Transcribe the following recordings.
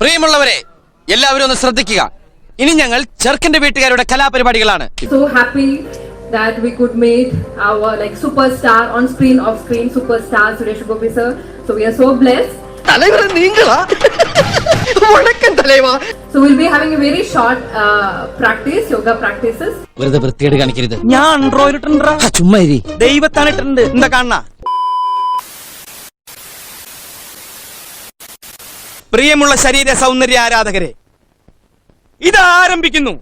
പ്രിയമുള്ളവരെ എല്ലാവരും ഒന്ന് ശ്രദ്ധിക്കുക ഇനി ഞങ്ങൾ ചെറുക്കന്റെ വീട്ടുകാരുടെ കലാപരിപാടികളാണ് so happy that we could make our like superstar on screen off screen superstar Suresh Gopi sir so we are so blessed தலைவரை நீங்களா வணக்கம் தலைவா so we'll be having a very short uh, practice yoga practices വെറുതെ വൃത്തിയേട് കാണിക്കരുത് ഞാൻ Android ഇട്ടുണ്ടാ ആ, ചുമ്മാ ഇരി ദൈവത്താണ് ഇട്ടിട്ടുണ്ട് എന്താ കാണണ പ്രിയമുള്ള ശരീര സൗന്ദര്യ ആരാധകരെ ഇത് ആരംഭിക്കുന്നു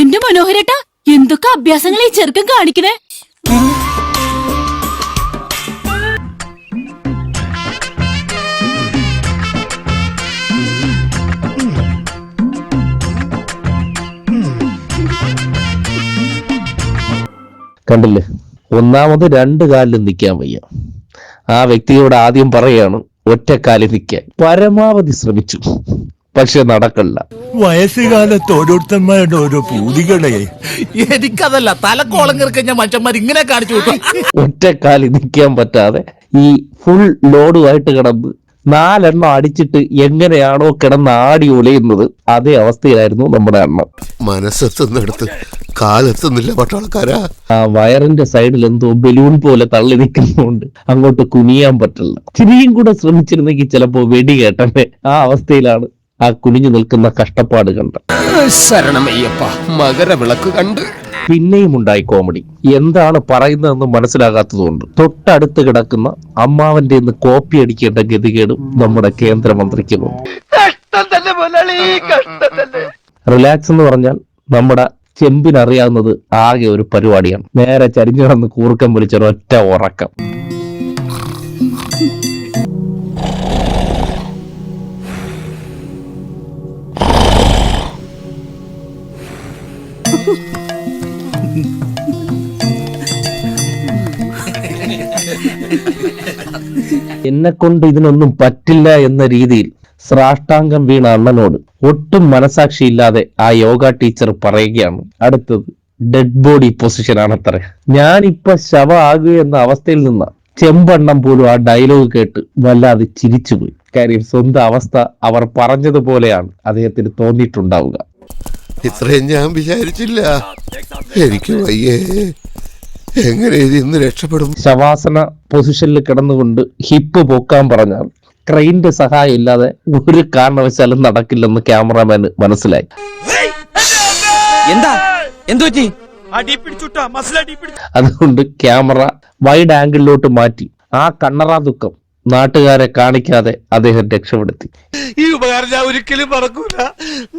എന്റെ മനോഹരട്ട എന്തൊക്കെ അഭ്യാസങ്ങൾ ഈ ചെറുക്കൻ കാണിക്കണേ? കണ്ടില്ലേ? ഒന്നാമത് രണ്ട് കാലിൽ നിൽക്കാൻ വയ്യ. ആ വ്യക്തിയോട് ആദ്യം പറയാണ് ഒറ്റക്കാലിൽ നിൽക്കാൻ. പരമാവധി ശ്രമിച്ചു. പക്ഷെ നടക്കല്ല. വയസ്സുകാലത്ത് ഓരോരുത്തന്മാരുടെ ഓരോ പൂതികളെ. എനിക്കതല്ല തലക്കോളം കിറക്കഞ്ഞ മനുഷ്യന്മാർ ഇങ്ങനെ കാണിച്ചു ഒറ്റക്കാലി ഒറ്റക്കാലിൽ നിൽക്കാൻ പറ്റാതെ ഈ ഫുൾ ലോഡുമായിട്ട് കിടന്ന് നാലെണ്ണം അടിച്ചിട്ട് എങ്ങനെയാണോ കിടന്ന് ആടി ഒലയുന്നത് അതേ അവസ്ഥയിലായിരുന്നു നമ്മുടെ അണ്ണൻ മനസ്സെത്തുന്നിടത്ത് കാലെത്തുന്നില്ല പട്ടാളക്കാരാ. ആ വയറിന്റെ സൈഡിൽ എന്തോ ബലൂൺ പോലെ തള്ളി നിൽക്കുന്നതുകൊണ്ട് അങ്ങോട്ട് കുനിയാൻ പറ്റില്ല. ചിരിയും കൂടെ ശ്രമിച്ചിരുന്നെങ്കിൽ ചിലപ്പോ വെടി കേട്ടേ ആ അവസ്ഥയിലാണ് ആ കുനിഞ്ഞു നിൽക്കുന്ന കഷ്ടപ്പാട് കണ്ട ശരണമയ്യപ്പ മകരവിളക്ക് കണ്ട് പിന്നെയും ഉണ്ടായി കോമഡി എന്താണ് പറയുന്നതെന്ന് മനസ്സിലാകാത്തതുകൊണ്ട് തൊട്ടടുത്ത് കിടക്കുന്ന അമ്മാവന്റെ നിന്ന് കോപ്പി അടിക്കേണ്ട ഗതികേടും നമ്മുടെ കേന്ദ്രമന്ത്രിക്കുന്നുണ്ട് റിലാക്സ് എന്ന് പറഞ്ഞാൽ നമ്മുടെ ചെമ്പിനറിയാവുന്നത് ആകെ ഒരു പരിപാടിയാണ്. നേരെ ചരിഞ്ഞു കിടന്ന് കൂർക്കം വിളിച്ചൊരൊറ്റ ഉറക്കം. എന്നെ കൊണ്ട് ഇതിനൊന്നും പറ്റില്ല എന്ന രീതിയിൽ സ്രാഷ്ടാംഗം വീണ അണ്ണനോട് ഒട്ടും മനസാക്ഷിയില്ലാതെ ആ യോഗ ടീച്ചർ പറയുകയാണ്. അടുത്തത് ഡെഡ് ബോഡി പൊസിഷൻ ആണത്രേ. ഞാനിപ്പൊ ശവ ആകുക എന്ന അവസ്ഥയിൽ നിന്ന ചെമ്പണ്ണം പോലും ആ ഡയലോഗ് കേട്ട് വല്ലാതെ ചിരിച്ചുപോയി. കാര്യം സ്വന്തം അവസ്ഥ അവർ പറഞ്ഞതുപോലെയാണ് അദ്ദേഹത്തിന് തോന്നിയിട്ടുണ്ടാവുക. ഇത്രയും ഞാൻ വിചാരിച്ചില്ല. എനിക്ക് വയ്യേ. എങ്ങനെ ഇത് ഇന്ന് രക്ഷപ്പെടും? ശവാസന പൊസിഷനിൽ കിടന്നുകൊണ്ട് ഹിപ്പ് പൊക്കാൻ പറഞ്ഞാൽ ക്രെയിന്റെ സഹായം ഇല്ലാതെ ഒരു കാരണവശാലും നടക്കില്ലെന്ന് ക്യാമറാമാന് മനസ്സിലായി. എന്താ? എന്തു അടി പിടിച്ചുട്ടാ മസിൽ അടി പിടിച്ചു. അതുകൊണ്ട് ക്യാമറ വൈഡ് ആംഗിളിലോട്ട് മാറ്റി. ആ കണ്ണറ ദുഃഖം നാട്ടുകാരെ കാണിക്കാതെ അദ്ദേഹം രക്ഷപ്പെടുത്തി. ഈ ഉപകാരം ഞാൻ ഒരിക്കലും മറക്കൂല.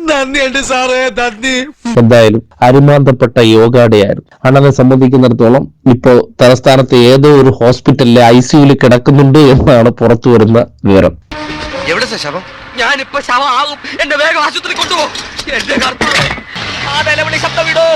നന്ദിയുണ്ട് സാറേ നന്ദി. എന്തായാലും അരുമാന്തപ്പെട്ട യോഗാടെയായിരുന്നു. അണ്ണനെ സംബന്ധിക്കുന്നിടത്തോളം ഇപ്പോ തലസ്ഥാനത്ത് ഏതോ ഒരു ഹോസ്പിറ്റലിലെ ഐ സിയുയിൽ കിടക്കുന്നുണ്ട് എന്നാണ് പുറത്തു വരുന്ന വിവരം. എവിടെ ശവം? ഞാനിപ്പോ ആകും. എന്നെ വേഗം ആശുപത്രി കൊണ്ടുപോകും എന്റെ കർത്താവ് ആ നിലവിളി ശബ്ദം വിടോ.